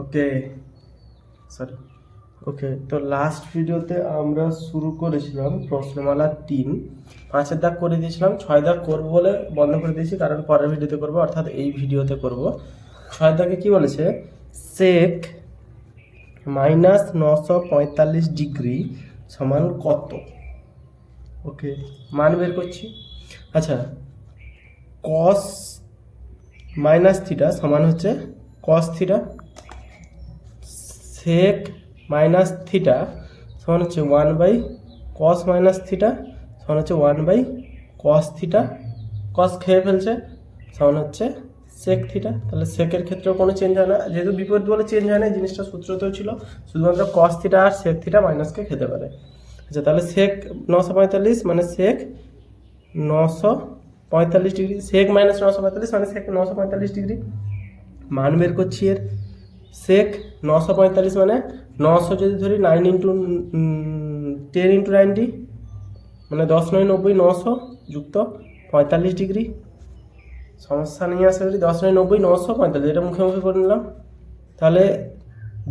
ওকে sorry okay তো last ভিডিওতে আমরা শুরু করেছিলাম প্রশ্নমালা তিন। পাঁচের দাগ করে দিয়েছিলাম, ছয় দাগ করব বলে বন্ধ করে দিয়েছি, কারণ পরের ভিডিওতে করব, অর্থাৎ এই ভিডিওতে করব। ছয় দাগে কি বলেছে? সেক মাইনাস নশো পঁয়তাল্লিশ ডিগ্রি সমান কত? ওকে মান বের করছি। আচ্ছা কস মাইনাস থিটা সমান হচ্ছে cos theta sec minus theta সমান হচ্ছে one by cos minus theta সমান হচ্ছে one by cos theta cos খেয়ে ফেলছে, সমান হচ্ছে সেক থিটা তাহলে সেকের ক্ষেত্রেও কোনো চেঞ্জ হয় না। যেহেতু বিপরীত বলে চেঞ্জ হয় না জিনিসটা সূত্রতেও ছিল। শুধুমাত্র কস থিটা আর সেক থিটা মাইনাসকে খেতে পারে। আচ্ছা তাহলে সেক নশো পঁয়তাল্লিশ মানে সেক নশো পঁয়তাল্লিশ ডিগ্রি সেক মাইনাস নশো পঁয়তাল্লিশ মানে সেক নশো পঁয়তাল্লিশ ডিগ্রি মান বের করছি এর। সেক নশো পঁয়তাল্লিশ মানে নশো যদি ধরি nine into ten into ninety মানে দশ নয় নব্বই নশো যুক্ত পঁয়তাল্লিশ ডিগ্রি। সমস্যা নিয়ে আসে যদি দশ নয় নব্বই নশো পঁয়তাল্লিশ, এটা মুখে মুখে করে নিলাম। তাহলে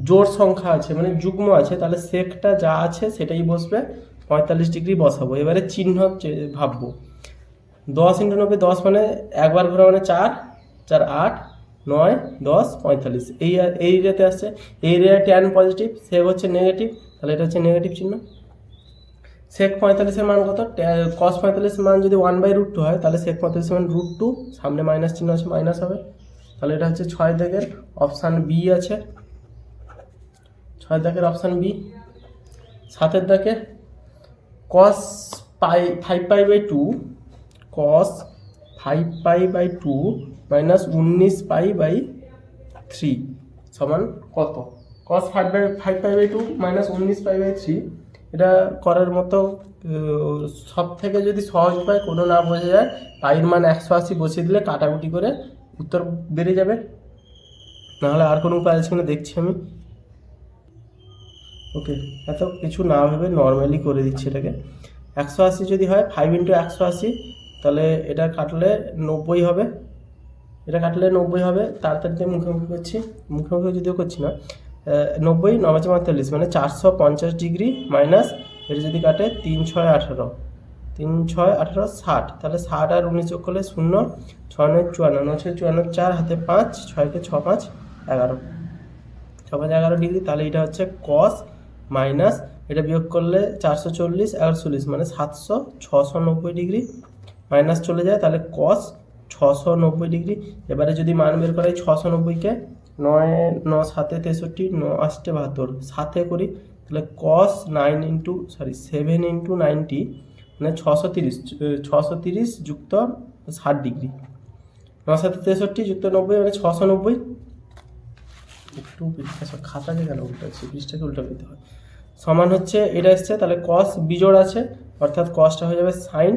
জোর সংখ্যা আছে মানে যুগ্ম আছে, তাহলে সেকটা যা আছে সেটাই বসবে, পঁয়তাল্লিশ ডিগ্রি বসাবো। এবারে চিহ্ন ভাববো। দশ ইন্টু নব্বই দশ মানে একবার ঘোরা মানে চার চার আট নয়, দশ, পঁয়তাল্লিশ। এই এই এরিয়াতে আসছে। এই এরিয়া ট্যান পজিটিভ সেক হচ্ছে নেগেটিভ তাহলে এটা হচ্ছে নেগেটিভ চিহ্ন। সেক পঁয়তাল্লিশের মান কত? কস পঁয়তাল্লিশের মান যদি ওয়ান বাই রুট টু হয়, তাহলে সেক পঁয়তাল্লিশের মান রুট টু সামনে মাইনাস চিহ্ন আছে মাইনাস হবে। তাহলে এটা হচ্ছে ছয় দাগের অপশান বি আছে। ছয় দাগের অপশান বি সাতের দাগে cos pi five pi by two cos five pi by two minus উনিশ পাই বাই থ্রি সমান কত? Cos five by five pi by two minus উনিশ পাই বাই থ্রি। এটা করার মতো সব থেকে যদি সহজ উপায় কোনো না বোঝা যায়, পাইয়ের মান একশো আশি বসিয়ে দিলে কাটাকুটি করে উত্তর বেরিয়ে যাবে। নাহলে আর কোনো উপায় আছে কিনা দেখছি আমি। ওকে, এত কিছু না ভেবে নর্মালি করে দিচ্ছি এটাকে। একশো আশি যদি হয় ফাইভ ইন্টু একশো আশি, তাহলে এটা কাটলে নব্বই হবে। এটা কাটলে নব্বই হবে তাড়াতাড়ি দিয়ে মুখোমুখি করছি। মুখোমুখি যদিও করছি না নব্বই নবাচে পঁয়তাল্লিশ মানে চারশো পঞ্চাশ ডিগ্রি মাইনাস এটা যদি কাটে তিন ছয় আঠারো, তিন ছয় আঠারো ষাট, তাহলে ষাট আর উনিশ যোগ করলে শূন্য, ছয় নয় চুয়ান্ন, নয় ছয় চুয়ান্ন, চার হাতে পাঁচ, ছয়কে ছ পাঁচ, এগারো। ছ পাঁচ, এগারো ডিগ্রি, তাহলে এটা হচ্ছে কস মাইনাস এটা বিয়োগ করলে চারশো চল্লিশ, এগারো চল্লিশ মানে সাতশো ছশো নব্বই ডিগ্রি মাইনাস চলে যায়, তাহলে কস ছশো নব্বই ডিগ্রি। এবারে যদি মান বের করা হয় ছশো নব্বইকে নয়, ন, সাতে তেষট্টি, ন, আষ্টে বাহাত্তর। সাতে করি, তাহলে cos nine into sorry seven into ninety মানে ছশো তিরিশ ছশো তিরিশ যুক্ত ষাট ডিগ্রি। ন, সাতে তেষট্টি যুক্ত নব্বই মানে ছশো নব্বই। একটু আচ্ছা খাতাকে কেন উল্টাচ্ছি? বীজটাকে উল্টা দিতে হয়। সমান হচ্ছে, এটা এসছে, তাহলে কস বিজোড় আছে, অর্থাৎ কসটা হয়ে যাবে সাইন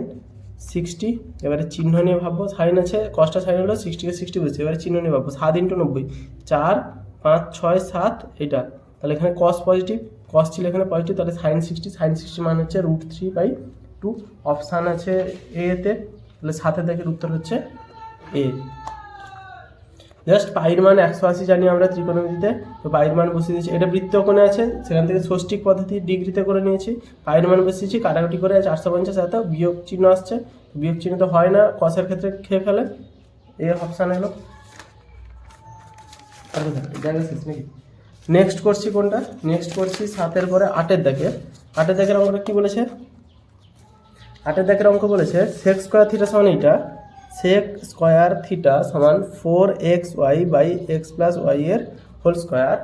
সিক্সটি, এবারে চিহ্ন নিয়ে ভাববো সাইন আছে কসটা সাইন হলো সিক্সটিকে সিক্সটি বুঝছি, এবারে চিহ্ন নিয়ে ভাববো, সাত ইন্টু নব্বই, চার, পাঁচ, ছয়, সাত, এটা, তাহলে এখানে কস পজিটিভ কস ছিল এখানে পজিটিভ তাহলে সাইন সিক্সটি সাইন সিক্সটি মানে হচ্ছে root three by two option আছে এতে তাহলে সাথে দেখে উত্তর হচ্ছে এ জাস্ট পাইর মান একশো আশি জানি আমরা ত্রিকোণমিতিতে। তো পাইর মান বসিয়ে দিয়েছি। এটা বৃত্তকোণে আছে। সেখান থেকে ষষ্ঠিক পদ্ধতি ডিগ্রিতে করে নিয়েছি। পাইর মান বসিয়েছি কাটাকুটি করে চারশো পঞ্চাশ এত বিয়োগ চিহ্ন আসছে। বিয়োগ চিহ্ন তো হয় না। কষের ক্ষেত্রে খেয়ে ফেলে। এই অপশান নাকি? নেক্সট করছি কোনটা? নেক্সট করছি সাতের পরে আটের দাগে আটের দাগের অঙ্কটা কি বলেছে? আটের দাগের অঙ্ক বলেছে সেক্স স্কোয়ার থিটা সমান এইটা সেক স্কোয়ার থিটা সমান four x y by x plus y এর হোল স্কোয়ার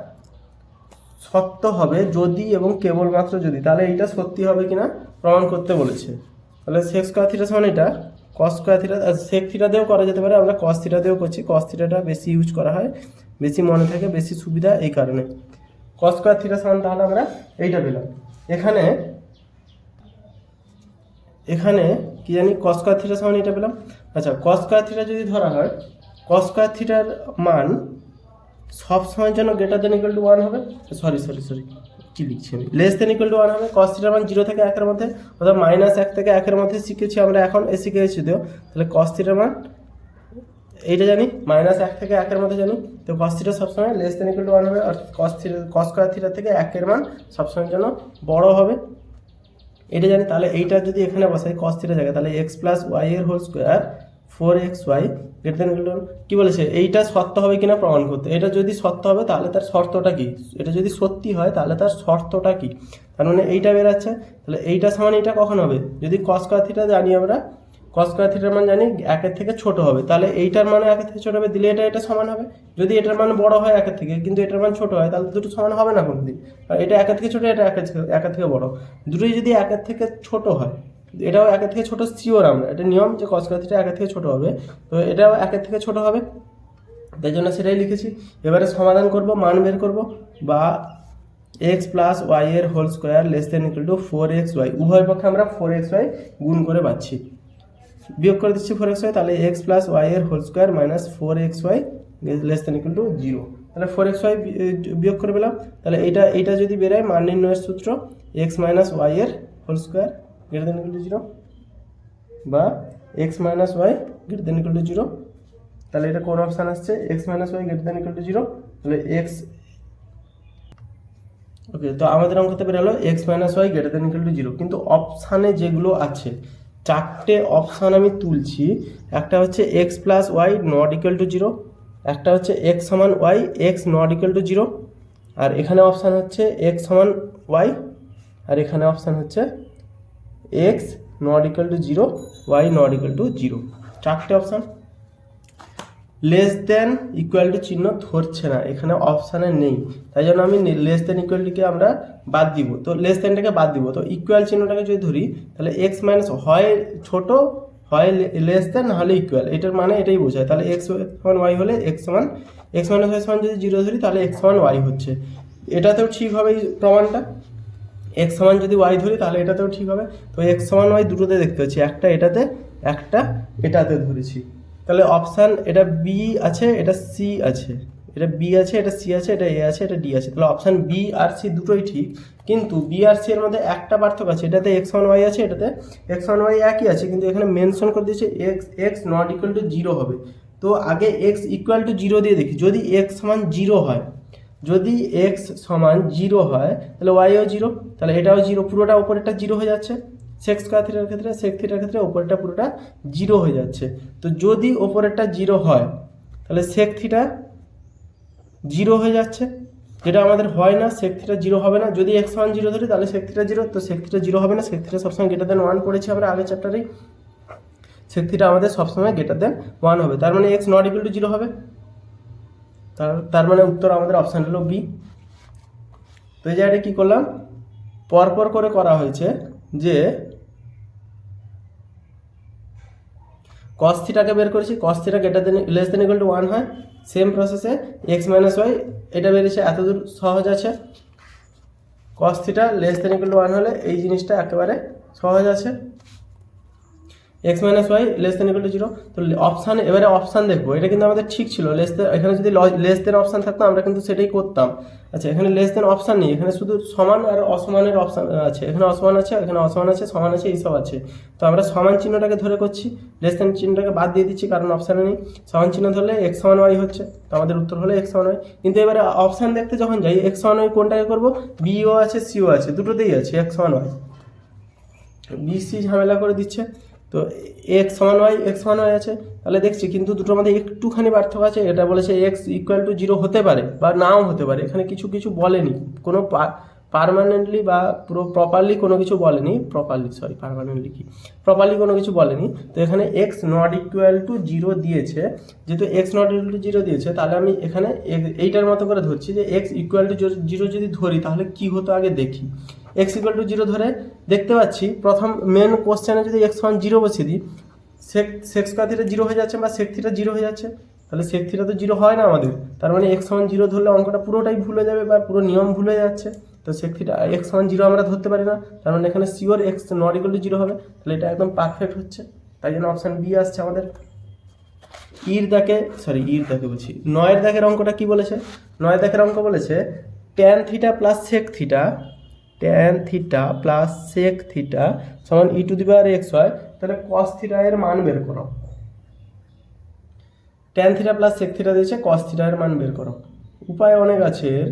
সত্য হবে যদি এবং কেবলমাত্র যদি। তাহলে এইটা সত্যি হবে কিনা? প্রমাণ করতে বলেছে। তাহলে সেক স্কোয়ার থিটা সমান এটা? Cos square theta sec theta দিয়েও করা যেতে পারে, আমরা কস থিটা দিয়েও করছি। কস থিটাটা বেশি ইউজ করা হয়, বেশি মনে থাকে, বেশি সুবিধা এই কারণে। কস স্কোয়ার থিটা সমান তাহলে আমরা এইটা পেলাম। এখানে এখানে কি জানি কস স্কোয়ার থিটা সমান এটা পেলাম। আচ্ছা কস থিটা যদি ধরা হয় কস থিটার মান সব সময়ের জন্য greater than equal to one হবে। সরি সরি সরি কি লিখছি আমি? Less than equal to one হবে। কস থিটার মান জিরো থেকে একের মধ্যে অর্থাৎ মাইনাস এক থেকে একের মধ্যে শিখেছি আমরা এখন এ শিখেছি তো। তাহলে কস থিটার মান এইটা জানি মাইনাস এক থেকে একের মধ্যে জানি। তো কস থিটা সবসময় less than equal to one হবে, আর cos theta cos square theta থেকে একের মান সবসময়ের জন্য বড় হবে। এটা জানি, তাহলে এইটা যদি এখানে বসাই কস থিটা জায়গায়, তাহলে এক্স প্লাস ওয়াই এর whole square four x y greater than কি বলেছে? এইটা সত্য হবে কিনা প্রমাণ করতে। এটা যদি সত্য হবে, তাহলে তার শর্তটা কি? এটা যদি সত্যি হয়, তাহলে তার শর্তটা কি? তার মানে এইটা বেরাচ্ছে তাহলে এইটা সমান এইটা কখন হবে? যদি কস থিটা জানি আমরা কস স্কোয়ার থিটার মান জানি একের থেকে ছোট হবে। তাহলে এইটার মানে একের থেকে ছোট হবে, দিলে এটা এটা সমান হবে। যদি এটার মান বড় হয় একের থেকে, কিন্তু এটার মান ছোট হয়, তাহলে দুটো সমান হবে না কোনোদিন। আর এটা একের থেকে ছোট, এটা একের থেকে একের থেকে বড়। দুটোই যদি একের থেকে ছোট হয়, এটাও একের থেকে ছোট শিওর আমরা। এটা নিয়ম যে কস স্কোয়ার থিটা একের থেকে ছোট হবে, তো এটাও একের থেকে ছোট হবে। তাই জন্য সেটাই লিখেছি। এবারে সমাধান করব, মান বের করব, বা এক্স প্লাস ওয়াই এর whole square less than equal to four x y উভয় পক্ষে আমরা ফোর এক্স ওয়াই গুণ করে পাচ্ছি। বিয়োগ করে দিচ্ছি ফোর এক্স ওয়াই তাহলে এক্স প্লাস ওয়াই এর whole square minus four x y less than equal to zero তাহলে ফোর এক্স ওয়াই বিয়োগ করে পেলাম। তাহলে এইটা এইটা যদি বেরোয়, মান নির্ণয়ের সূত্র এক্স মাইনাস ওয়াই এর whole square greater than equal to zero বা x minus y greater than equal to zero তাহলে এটা কোন অপশান আসছে? X minus y greater than equal to zero তাহলে এক্স ওকে তো আমাদের অঙ্কতে বেরোলো x minus y greater than equal to zero কিন্তু অপশানে যেগুলো আছে চারটে অপশান আমি তুলছি। একটা হচ্ছে x plus y not equal to zero একটা হচ্ছে এক্স সমান y x not equal to zero আর এখানে অপশান হচ্ছে এক্স সমান ওয়াই আর এখানে অপশান হচ্ছে x not equal to zero y not equal to zero চারটে option less than equal to চিহ্ন ধরছে না, এখানে অপশানে নেই। তাই জন্য আমি লেস দেন ইকুয়ালটিকে আমরা বাদ দিব। তো লেস দেনটাকে বাদ দিব। তো ইকুয়াল চিহ্নটাকে যদি ধরি, তাহলে এক্স মাইনাস হয় ছোট হয় লেস দেন নাহলে ইকুয়াল এটার মানে এটাই বোঝায়। তাহলে এক্স সমান ওয়াই হলে এক্স সমান এক্স মাইনাস ওয়াই সমান যদি জিরো ধরি, তাহলে এক্স সমান ওয়াই হচ্ছে। এটাতেও ঠিক হবে এই প্রমাণটা? এক্স সমান যদি ওয়াই ধরি, তাহলে এটাতেও ঠিক হবে। তো এক্স সমান ওয়াই দুটোতে দেখতে পাচ্ছি। একটা এটাতে একটা এটাতে ধরেছি। তাহলে অপশান এটা বি আছে, এটা সি আছে। এটা বি আছে, এটা সি আছে, এটা এ আছে, এটা ডি আছে। তাহলে অপশান বি আর সি দুটোই ঠিক, কিন্তু বি আর সি এর মধ্যে একটা পার্থক্য আছে। এটাতে এক্স ওয়ান ওয়াই আছে, এটাতে এক্স ওয়ান ওয়াই একই আছে, কিন্তু এখানে মেনশন করে দিয়েছে x x not equal to zero হবে। তো আগে এক্স ইকুয়াল টু জিরো দিয়ে দেখি। যদি এক্স সমান জিরো হয়, যদি এক্স সমান জিরো হয়, তাহলে ওয়াইও জিরো তাহলে এটাও জিরো পুরোটা ওপরেরটা জিরো হয়ে যাচ্ছে। সেক্স স্কোয়ার থিটার ক্ষেত্রে সেক্স থিটার ক্ষেত্রে ওপরেরটা পুরোটা জিরো হয়ে যাচ্ছে। তো যদি ওপরেরটা জিরো হয়, তাহলে সেক থিটা জিরো হয়ে যাচ্ছে। যেটা আমাদের হয় না সেক থিটা জিরো হবে না। যদি এক্স ওয়ান জিরো ধরি, তাহলে সেক থিটা জিরো তো সেক থিটা জিরো হবে না। সেক থিটা সবসময় গ্রেটার দেন ওয়ান পড়েছি আমরা আগের চ্যাপ্টারেই সেক থিটা আমাদের সবসময় গ্রেটার দেন ওয়ান হবে। তার মানে x not equal to zero হবে। তার তার মানে উত্তর আমাদের অপশান হলো বি তো এই জায়গাটা কী করলাম? পরপর করে করা হয়েছে যে কস থিটাকে বের করেছি cos theta greater than less than equal to one হয়। সেম প্রসেসে এক্স মাইনাস ওয়াই এটা বেরিয়েছে এত দূর সহজ আছে। Cos theta less than equal to one হলে এই জিনিসটা একেবারে সহজ আছে। X minus y less than equal to zero তো অপশান এবারে অপশান দেখব। এটা কিন্তু আমাদের ঠিক ছিল লেস দেন এখানে যদি লেস দেন অপশান থাকতো, আমরা কিন্তু সেটাই করতাম। আচ্ছা এখানে লেস দেন অপশান নেই, এখানে শুধু সমান আর অসমানের অপশান আছে। এখানে অসমান আছে, এখানে অসমান আছে, সমান আছে, এইসব আছে। তো আমরা সমান চিহ্নটাকে ধরে করছি লেস দেন চিহ্নটাকে বাদ দিয়ে দিচ্ছি, কারণ অপশানে নেই। সমান চিহ্ন ধরলে এক্স সমান ওয়াই হচ্ছে, তো আমাদের উত্তর হলো এক্স সমান ওয়াই কিন্তু এবারে অপশান দেখতে যখন যাই এক্স সমান ওয়াই কোনটাকে করব? বিও আছে সিও আছে, দুটোতেই আছে এক্স সমান ওয়াই বিসি ঝামেলা করে দিচ্ছে। তো এক্স সমান ওয়াই এক্স সমান ওয়াই আছে। তাহলে দেখছি, কিন্তু দুটোর মধ্যে একটুখানি পার্থক্য আছে, এটা বলেছে এক্স ইকুয়াল টু জিরো হতে পারে বা নাও হতে পারে। এখানে কিছু কিছু বলেনি। কোনো পারমানেন্টলি বা পুরো প্রপারলি কোনো কিছু বলেনি। প্রপারলি সরি পারমানেন্টলি কি? প্রপারলি কোনো কিছু বলেনি। তো এখানে x not equal to zero দিয়েছে। যেহেতু x not equal to zero দিয়েছে, তাহলে আমি এখানে এইটার মতো করে ধরছি যে এক্স ইকুয়াল টু জিরো যদি ধরি, তাহলে কি হতো আগে দেখি। এক্স ইকুয়াল টু জিরো ধরে দেখতে পাচ্ছি, প্রথম মেন কোশ্চেনে যদি এক্স ওয়ান জিরো বসিয়ে দিই সেক সেক্স থিটা জিরো হয়ে যাচ্ছে বা সেক থিটা জিরো হয়ে যাচ্ছে, তাহলে সেক থিটা তো জিরো হয় না আমাদের। তার মানে এক্স ওয়ান জিরো ধরলে অঙ্কটা পুরোটাই ভুলে যাবে বা পুরো নিয়ম ভুলে যাচ্ছে। তো sec theta x one zero আমরা ধরতে পারি না, তার মানে এখানে sure x not equal to zero হবে। তাহলে এটা একদম পারফেক্ট হচ্ছে। তাই জন্য অপশান বি আসছে আমাদের। ইর দাকে সরি ইর দাকে বলছি, নয়ের দাকের অঙ্কটা কি বলেছে? নয়ের দাকের অঙ্ক বলেছে tan theta plus sec theta tan theta plus sec theta সমান ই টু দি পাওয়ার এক্স হয়, তাহলে কস থিটা এর মান বের করো। Tan theta plus sec theta দিয়েছে কস থিটার মান বের করো। উপায় অনেক আছে এর।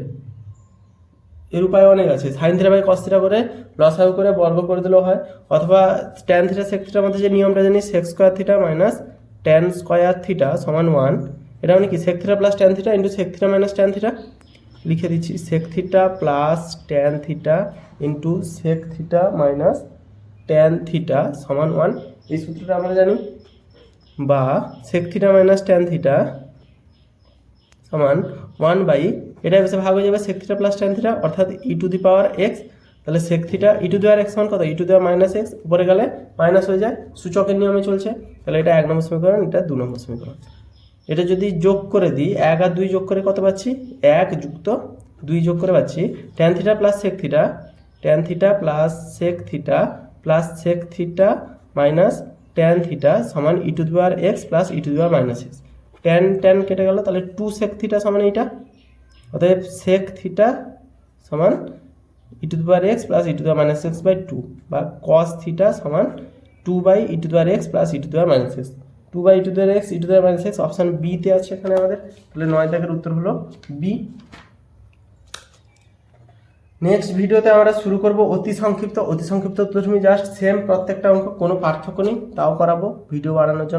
এর উপায় অনেক আছে। Sine theta by cos theta করে লসাগু করে বর্গ করে দিলেও হয়। অথবা ট্যান থিটা সেক থিটার মধ্যে যে নিয়মটা জানি sec square theta minus tan square theta সমান ওয়ান এটা মানে কি? Sec theta plus tan theta into sec theta minus tan theta লিখে দিচ্ছি sec theta plus tan theta into sec theta minus tan theta সমান ওয়ান এই সূত্রটা আমরা জানি। বা sec theta minus tan theta সমান ওয়ান বাই এটা এসে ভাগ হয়ে যাবে sec theta plus tan theta অর্থাৎ e to the power x তাহলে সেক থিটা ই টু দেওয়ার এক্স সমান কত? ই টু দেওয়ার মাইনাস এক্স উপরে গেলে মাইনাস হয়ে যায়। সূচকের নিয়মে চলছে। তাহলে এটা এক নম্বর সমীকরণ, এটা দু নম্বর সমীকরণ। এটা যদি যোগ করে দিই, এক আর দুই যোগ করে কত পাচ্ছি? এক যুক্ত দুই যোগ করে পাচ্ছি। Tan theta plus sec theta tan theta plus sec theta plus sec theta minus tan theta সমান e to the power x plus e to the power minus x tan tan কেটে গেল, তাহলে টু সেক theta সমান এইটা। অতএব sec theta সমান e to the power x plus e to the power minus x by two বা cos theta সমান two by e to the power x plus e to the power minus x two by two there x e to দের minus x option বিতে আছে এখানে আমাদের। তাহলে নয় দাগের উত্তর হলো বি নেক্সট ভিডিওতে আমরা শুরু করব অতি সংক্ষিপ্ত। অতি সংক্ষিপ্ত তুমি জাস্ট সেম প্রত্যেকটা অঙ্ক, কোনো পার্থক্য নেই, তাও করাবো। ভিডিও বাড়ানোর জন্য।